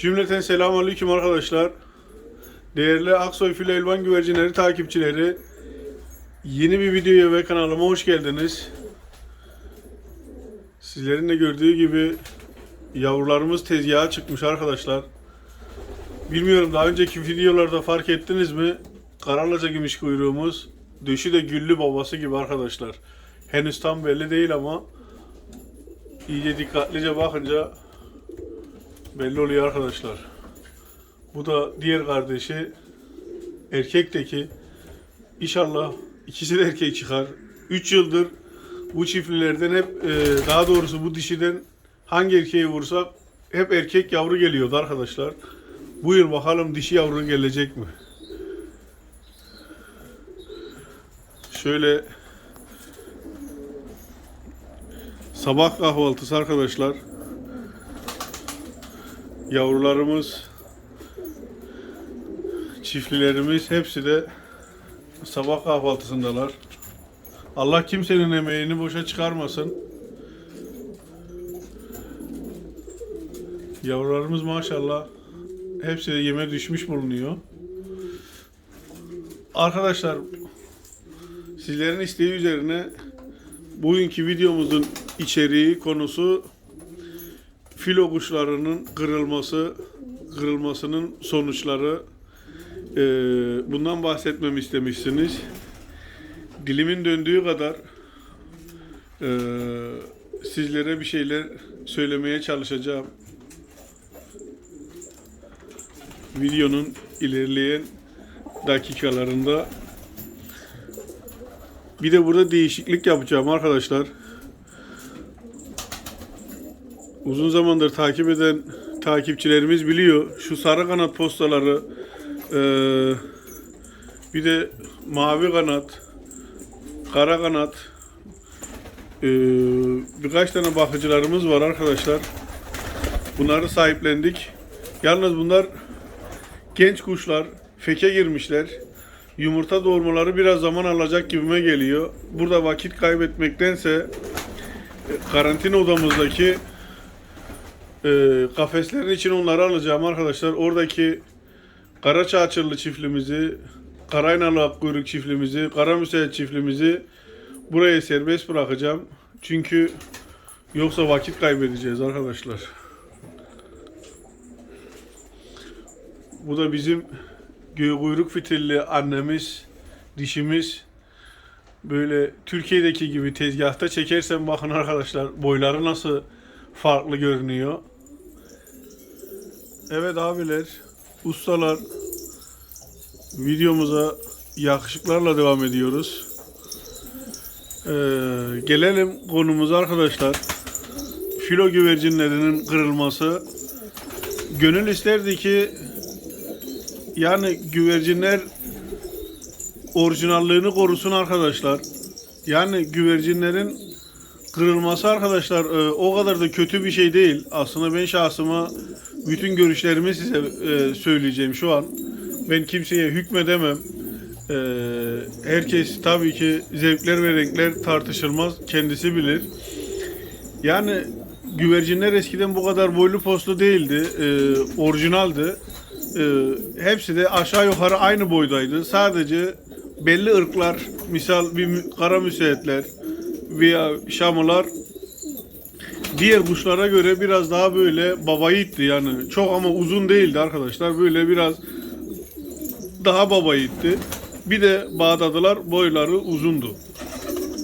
Cümleten selamun aleyküm arkadaşlar. Değerli Aksoy Filo Elvan Güvercinleri takipçileri. Yeni bir videoya ve kanalıma hoş geldiniz. Sizlerin de gördüğü gibi yavrularımız tezgaha çıkmış arkadaşlar. Bilmiyorum daha önceki videolarda fark ettiniz mi? Karalaca gümüş kuyruğumuz. Döşü de güllü babası gibi arkadaşlar. Henüz tam belli değil ama iyice dikkatlice bakınca belli oluyor arkadaşlar. Bu da diğer kardeşi erkekteki. İnşallah ikisi de erkek çıkar. 3 yıldır bu çiftlilerden hep e, daha doğrusu bu dişiden hangi erkeği vursak hep erkek yavru geliyordu arkadaşlar. Bu yıl bakalım dişi yavru gelecek mi? Şöyle sabah kahvaltısı arkadaşlar. Yavrularımız, çiftlilerimiz hepsi de sabah kahvaltısındalar. Allah kimsenin emeğini boşa çıkarmasın. Yavrularımız maşallah hepsi de yeme düşmüş bulunuyor. Arkadaşlar sizlerin isteği üzerine bugünkü videomuzun içeriği konusu filo kuşlarının kırılması, kırılmasının sonuçları. Ee, bundan bahsetmemi istemişsiniz. Dilimin döndüğü kadar ee, sizlere bir şeyler söylemeye çalışacağım. Videonun ilerleyen dakikalarında bir de burada değişiklik yapacağım arkadaşlar. Uzun zamandır takip eden takipçilerimiz biliyor. Şu sarı kanat postaları eee, bir de mavi kanat kara kanat eee, birkaç tane bakıcılarımız var arkadaşlar. Bunları sahiplendik. Yalnız bunlar genç kuşlar. Feke girmişler. Yumurta doğurmaları biraz zaman alacak gibime geliyor. Burada vakit kaybetmektense e, karantina odamızdaki e, kafeslerin için onları alacağım arkadaşlar. Oradaki kara çağçırlı çiftliğimizi, karaynalı kuyruk çiftliğimizi, kara müsait çiftliğimizi buraya serbest bırakacağım. Çünkü yoksa vakit kaybedeceğiz arkadaşlar. Bu da bizim göğe kuyruk fitilli annemiz, dişimiz. Böyle Türkiye'deki gibi tezgahta çekersen bakın arkadaşlar boyları nasıl farklı görünüyor. Evet abiler, ustalar videomuza yakışıklarla devam ediyoruz. Ee, gelelim konumuza arkadaşlar. Filo güvercinlerinin kırılması. Gönül isterdi ki yani güvercinler orijinallığını korusun arkadaşlar. Yani güvercinlerin kırılması arkadaşlar e, o kadar da kötü bir şey değil. Aslında ben şahsıma bütün görüşlerimi size e, söyleyeceğim şu an. Ben kimseye hükmedemem. E, herkes tabii ki zevkler ve renkler tartışılmaz. Kendisi bilir. Yani güvercinler eskiden bu kadar boylu postlu değildi. E, orijinaldi. E, hepsi de aşağı yukarı aynı boydaydı. Sadece belli ırklar, misal bir kara müseyetler veya şamılar diğer kuşlara göre biraz daha böyle baba yiğitti yani. Çok ama uzun değildi arkadaşlar. Böyle biraz daha baba yiğitti. Bir de bağdadılar boyları uzundu.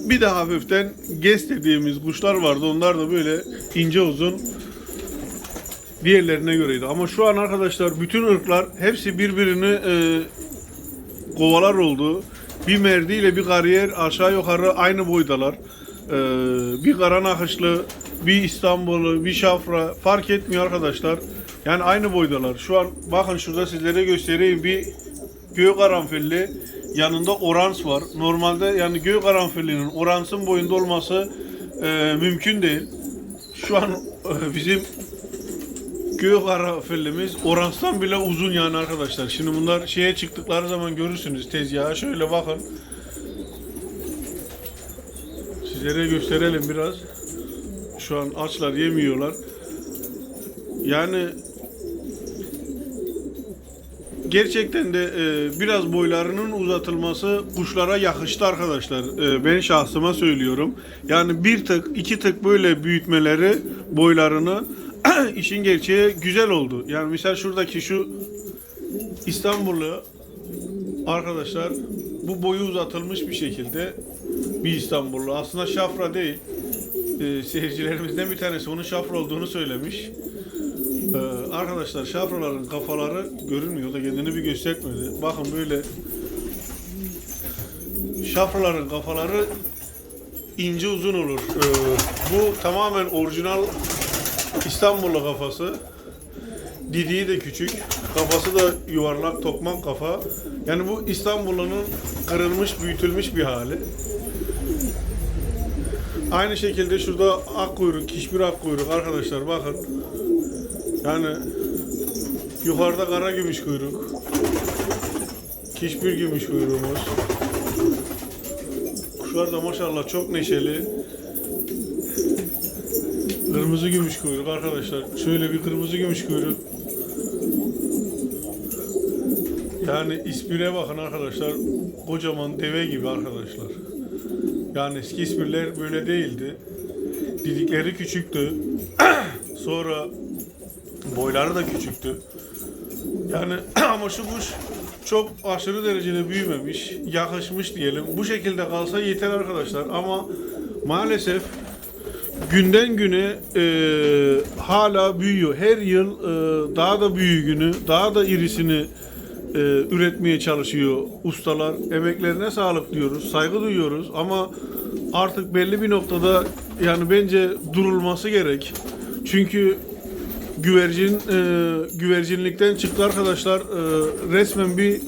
Bir de hafiften ges dediğimiz kuşlar vardı. Onlar da böyle ince uzun diğerlerine göreydi. Ama şu an arkadaşlar bütün ırklar hepsi birbirini e, kovalar oldu. Bir merdi ile bir kariyer aşağı yukarı aynı boydalar. Ee, bir kara nakışlı, bir İstanbul'u, bir şafra fark etmiyor arkadaşlar. Yani aynı boydalar. Şu an bakın şurada sizlere göstereyim bir göğe karanfilli yanında orans var. Normalde yani göğe karanfillinin oransın boyunda olması e, mümkün değil. Şu an e, bizim göğe karanfillimiz oranstan bile uzun yani arkadaşlar. Şimdi bunlar şeye çıktıkları zaman görürsünüz tezgaha. Şöyle bakın. Sizlere gösterelim biraz. Şu an açlar yemiyorlar. Yani gerçekten de e, biraz boylarının uzatılması kuşlara yakıştı arkadaşlar. E, ben şahsıma söylüyorum. Yani bir tık iki tık böyle büyütmeleri boylarını işin gerçeği güzel oldu. Yani misal şuradaki şu İstanbullu arkadaşlar bu boyu uzatılmış bir şekilde bir İstanbullu. Aslında şafra değil. E, seyircilerimizden bir tanesi onun şafra olduğunu söylemiş. Ee, arkadaşlar şafraların kafaları görünmüyor da kendini bir göstermedi. Bakın böyle şafraların kafaları ince uzun olur. Ee, bu tamamen orijinal İstanbullu kafası. Didiği de küçük. Kafası da yuvarlak tokmak kafa. Yani bu İstanbul'un kırılmış, büyütülmüş bir hali. Aynı şekilde şurada ak kuyruk, hiçbir ak kuyruk arkadaşlar bakın. Yani yukarıda kara gümüş kuyruk. Hiçbir gümüş kuyruğumuz. Kuşlar da maşallah çok neşeli. Kırmızı gümüş kuyruk arkadaşlar. Şöyle bir kırmızı gümüş kuyruk. Yani ismine bakın arkadaşlar. Kocaman deve gibi arkadaşlar. Yani eski ispirler böyle değildi. Didikleri küçüktü. Sonra boyları da küçüktü. Yani ama şu kuş çok aşırı derecede büyümemiş, yakışmış diyelim. Bu şekilde kalsa yeter arkadaşlar ama maalesef günden güne e, hala büyüyor. Her yıl e, daha da büyüğünü, daha da irisini e, üretmeye çalışıyor ustalar. Emeklerine sağlık diyoruz, saygı duyuyoruz ama artık belli bir noktada yani bence durulması gerek. Çünkü güvercin e, güvercinlikten çıktı arkadaşlar. E, resmen bir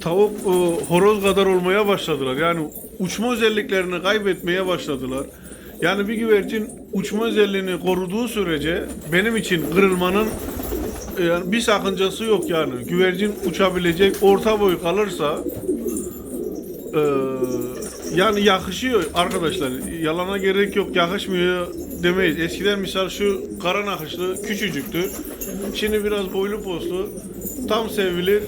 tavuk e, horoz kadar olmaya başladılar. Yani uçma özelliklerini kaybetmeye başladılar. Yani bir güvercin uçma özelliğini koruduğu sürece benim için kırılmanın yani bir sakıncası yok yani. Güvercin uçabilecek orta boy kalırsa e, yani yakışıyor arkadaşlar. Yalana gerek yok yakışmıyor demeyiz. Eskiden misal şu kara nakışlı küçücüktü. Şimdi biraz boylu poslu. Tam sevilir.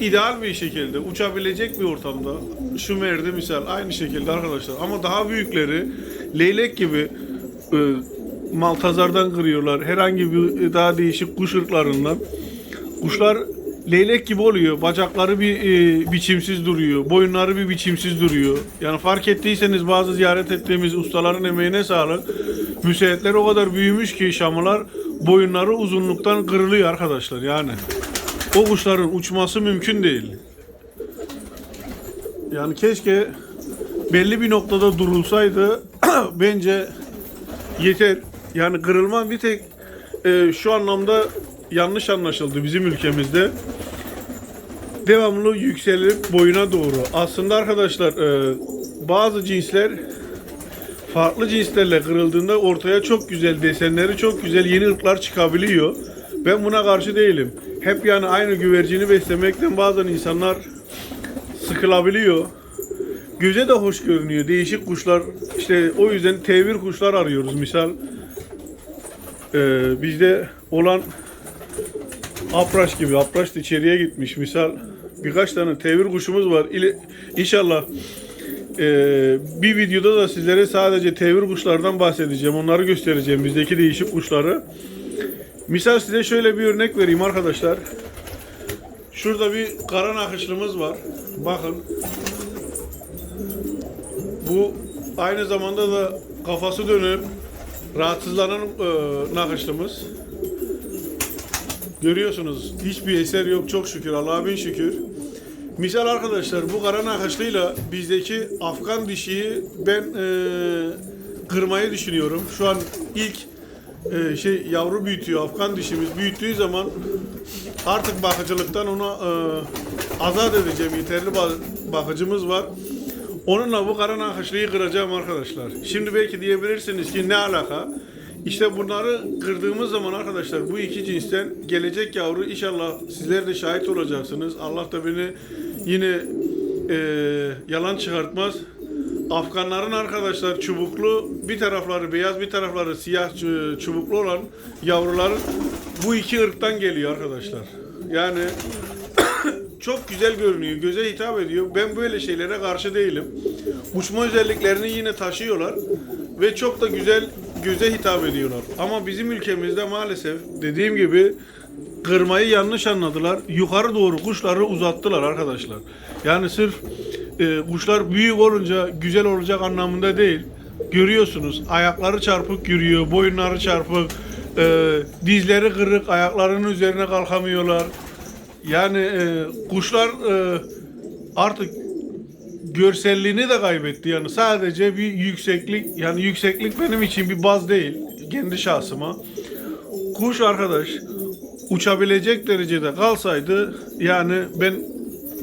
ideal bir şekilde uçabilecek bir ortamda. Şu merde misal aynı şekilde arkadaşlar. Ama daha büyükleri leylek gibi e, maltazardan kırıyorlar. Herhangi bir daha değişik kuş ırklarından. Kuşlar leylek gibi oluyor. Bacakları bir e, biçimsiz duruyor. Boyunları bir biçimsiz duruyor. Yani fark ettiyseniz bazı ziyaret ettiğimiz ustaların emeğine sağlık. Müseyetler o kadar büyümüş ki şamılar boyunları uzunluktan kırılıyor arkadaşlar yani. O kuşların uçması mümkün değil. Yani keşke belli bir noktada durulsaydı bence yeter. Yani kırılma bir tek e, şu anlamda yanlış anlaşıldı bizim ülkemizde. Devamlı yükselip boyuna doğru. Aslında arkadaşlar e, bazı cinsler farklı cinslerle kırıldığında ortaya çok güzel desenleri çok güzel yeni ırklar çıkabiliyor. Ben buna karşı değilim. Hep yani aynı güvercini beslemekten bazen insanlar sıkılabiliyor. Göze de hoş görünüyor. Değişik kuşlar. işte o yüzden tevir kuşlar arıyoruz. Misal e, bizde olan Apraş gibi. Apraş da içeriye gitmiş. Misal birkaç tane tevir kuşumuz var. İle, inşallah e, bir videoda da sizlere sadece tevir kuşlardan bahsedeceğim. Onları göstereceğim. Bizdeki değişik kuşları. Misal size şöyle bir örnek vereyim arkadaşlar. Şurada bir kara nakışlımız var. Bakın. Bu aynı zamanda da kafası dönüp rahatsızlanan e, nakışlımız. Görüyorsunuz hiçbir eser yok çok şükür Allah'a bin şükür. Misal arkadaşlar bu kara nakışlıyla bizdeki Afgan dişiyi ben e, kırmayı düşünüyorum. Şu an ilk e, şey yavru büyütüyor Afgan dişimiz. Büyüttüğü zaman artık bakıcılıktan ona e, azat edeceğim. Yeterli ba- bakıcımız var. Onunla bu kara nakışlıyı kıracağım arkadaşlar. Şimdi belki diyebilirsiniz ki ne alaka? İşte bunları kırdığımız zaman arkadaşlar bu iki cinsten gelecek yavru inşallah sizler de şahit olacaksınız. Allah da beni yine e, yalan çıkartmaz. Afganların arkadaşlar çubuklu bir tarafları beyaz bir tarafları siyah çu- çubuklu olan yavruların bu iki ırktan geliyor arkadaşlar. Yani çok güzel görünüyor, göze hitap ediyor. Ben böyle şeylere karşı değilim. Uçma özelliklerini yine taşıyorlar ve çok da güzel göze hitap ediyorlar. Ama bizim ülkemizde maalesef dediğim gibi kırmayı yanlış anladılar. Yukarı doğru kuşları uzattılar arkadaşlar. Yani sırf e, kuşlar büyük olunca güzel olacak anlamında değil. Görüyorsunuz ayakları çarpık yürüyor, boyunları çarpık, e, dizleri kırık, ayaklarının üzerine kalkamıyorlar. Yani e, kuşlar e, artık görselliğini de kaybetti. Yani sadece bir yükseklik, yani yükseklik benim için bir baz değil. Kendi şahsıma. Kuş arkadaş uçabilecek derecede kalsaydı yani ben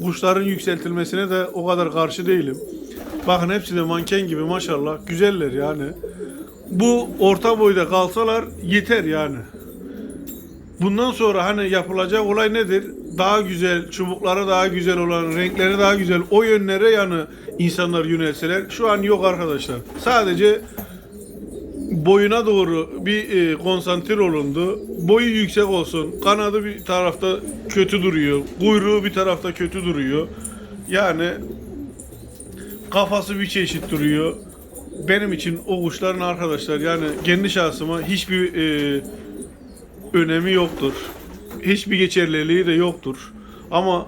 kuşların yükseltilmesine de o kadar karşı değilim. Bakın hepsi de manken gibi maşallah. Güzeller yani. Bu orta boyda kalsalar yeter yani. Bundan sonra hani yapılacak olay nedir? Daha güzel, çubukları daha güzel olan, renkleri daha güzel o yönlere yani insanlar yönelseler. Şu an yok arkadaşlar. Sadece boyuna doğru bir e, konsantre olundu. Boyu yüksek olsun. Kanadı bir tarafta kötü duruyor. Kuyruğu bir tarafta kötü duruyor. Yani kafası bir çeşit duruyor. Benim için o kuşların arkadaşlar yani kendi şahsıma hiçbir e, önemi yoktur. Hiçbir geçerliliği de yoktur. Ama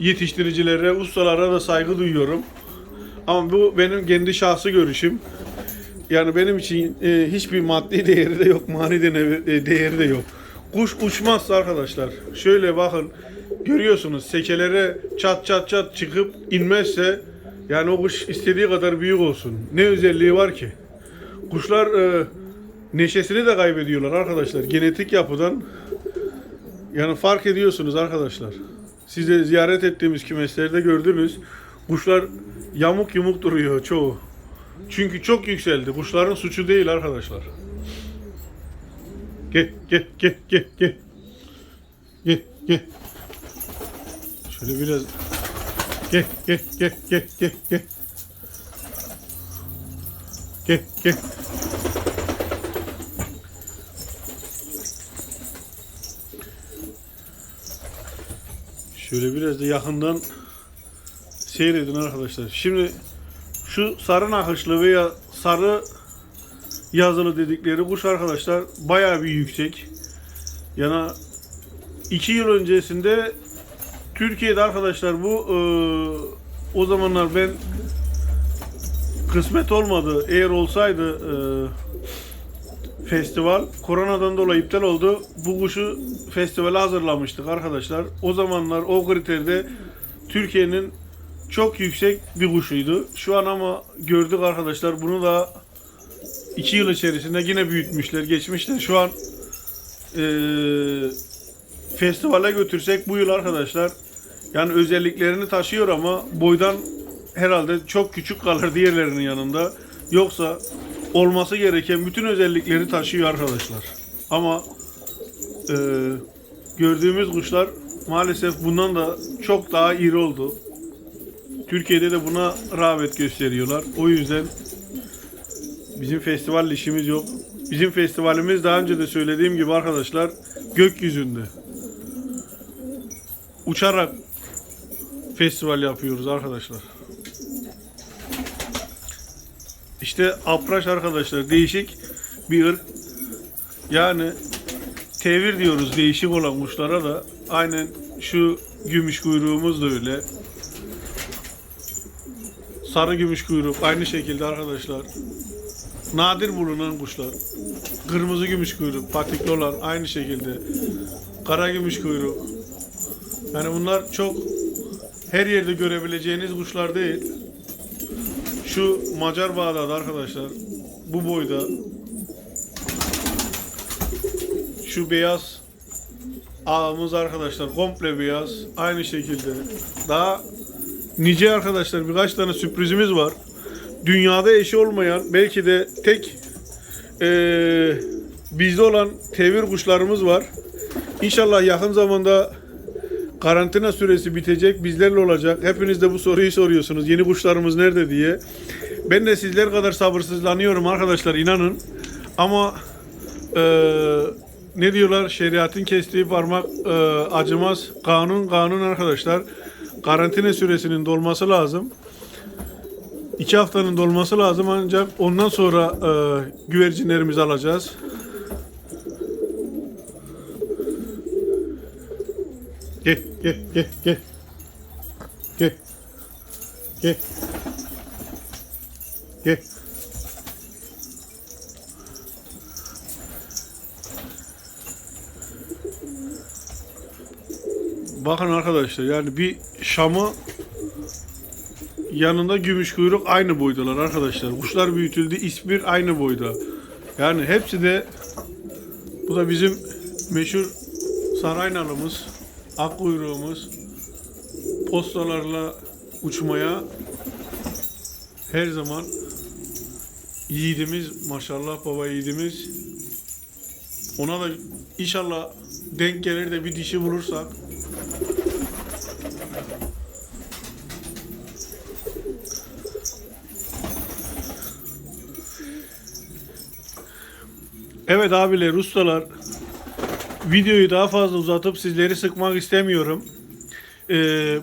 yetiştiricilere, ustalara da saygı duyuyorum. Ama bu benim kendi şahsi görüşüm. Yani benim için e, hiçbir maddi değeri de yok, mani de e, değeri de yok. Kuş uçmazsa arkadaşlar, şöyle bakın, görüyorsunuz sekelere çat çat çat çıkıp inmezse, yani o kuş istediği kadar büyük olsun. Ne özelliği var ki? Kuşlar e, neşesini de kaybediyorlar arkadaşlar. Genetik yapıdan yani fark ediyorsunuz arkadaşlar. Siz de ziyaret ettiğimiz kümeslerde gördünüz. Kuşlar yamuk yumuk duruyor çoğu. Çünkü çok yükseldi. Kuşların suçu değil arkadaşlar. Gel gel gel gel gel. Gel gel. Şöyle biraz gel gel gel gel gel gel. Gel gel. Şöyle biraz da yakından seyredin arkadaşlar. Şimdi şu sarı nakışlı veya sarı yazılı dedikleri kuş arkadaşlar bayağı bir yüksek. Yani iki yıl öncesinde Türkiye'de arkadaşlar bu e, o zamanlar ben kısmet olmadı. Eğer olsaydı e, festival koronadan dolayı iptal oldu. Bu kuşu festivale hazırlamıştık arkadaşlar. O zamanlar o kriterde Türkiye'nin çok yüksek bir kuşuydu. Şu an ama gördük arkadaşlar bunu da 2 yıl içerisinde yine büyütmüşler, geçmişler. Şu an eee, festivale götürsek bu yıl arkadaşlar yani özelliklerini taşıyor ama boydan herhalde çok küçük kalır diğerlerinin yanında. Yoksa olması gereken bütün özellikleri taşıyor arkadaşlar. Ama eee, gördüğümüz kuşlar maalesef bundan da çok daha iri oldu. Türkiye'de de buna rağbet gösteriyorlar. O yüzden bizim festival işimiz yok. Bizim festivalimiz daha önce de söylediğim gibi arkadaşlar gökyüzünde. Uçarak festival yapıyoruz arkadaşlar. İşte apraş arkadaşlar değişik bir ırk. Yani tevir diyoruz değişik olan kuşlara da. Aynen şu gümüş kuyruğumuz da öyle. Sarı gümüş kuyruk aynı şekilde arkadaşlar. Nadir bulunan kuşlar. Kırmızı gümüş kuyruk, patikli olan aynı şekilde. Kara gümüş kuyruk. Yani bunlar çok her yerde görebileceğiniz kuşlar değil. Şu Macar Bağdat arkadaşlar bu boyda. Şu beyaz ağımız arkadaşlar komple beyaz. Aynı şekilde. Daha nice arkadaşlar birkaç tane sürprizimiz var. Dünyada eşi olmayan belki de tek eee, bizde olan tevir kuşlarımız var. İnşallah yakın zamanda karantina süresi bitecek, bizlerle olacak. Hepiniz de bu soruyu soruyorsunuz. Yeni kuşlarımız nerede diye. Ben de sizler kadar sabırsızlanıyorum arkadaşlar inanın. Ama eee, ne diyorlar? Şeriatın kestiği parmak e, acımaz. Kanun kanun arkadaşlar. Karantina süresinin dolması lazım. İki haftanın dolması lazım ancak ondan sonra e, güvercinlerimizi alacağız. Gel gel gel gel. Gel. Gel. Gel. Bakın arkadaşlar yani bir şamı yanında gümüş kuyruk aynı boydalar arkadaşlar. Kuşlar büyütüldü. İspir aynı boyda. Yani hepsi de bu da bizim meşhur saraynalımız, ak kuyruğumuz. Postalarla uçmaya her zaman yiğidimiz maşallah baba yiğidimiz. Ona da inşallah denk gelir de bir dişi bulursak Evet abiler, ustalar. Videoyu daha fazla uzatıp sizleri sıkmak istemiyorum. Ee,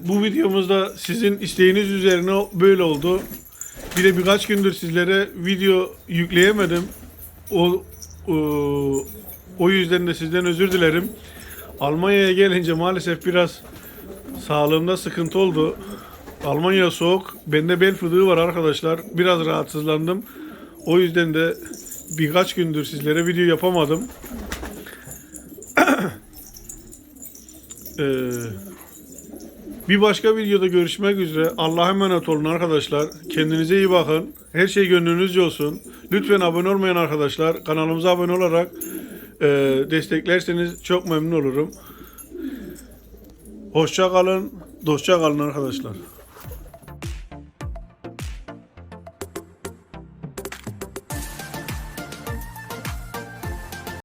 bu videomuzda sizin isteğiniz üzerine böyle oldu. Bir de birkaç gündür sizlere video yükleyemedim. O o, o yüzden de sizden özür dilerim. Almanya'ya gelince maalesef biraz sağlığımda sıkıntı oldu. Almanya soğuk. Bende bel fıtığı var arkadaşlar. Biraz rahatsızlandım. O yüzden de birkaç gündür sizlere video yapamadım. Ee, bir başka videoda görüşmek üzere. Allah'a emanet olun arkadaşlar. Kendinize iyi bakın. Her şey gönlünüzce olsun. Lütfen abone olmayan arkadaşlar kanalımıza abone olarak e, desteklerseniz çok memnun olurum. Hoşça kalın, dostça kalın arkadaşlar.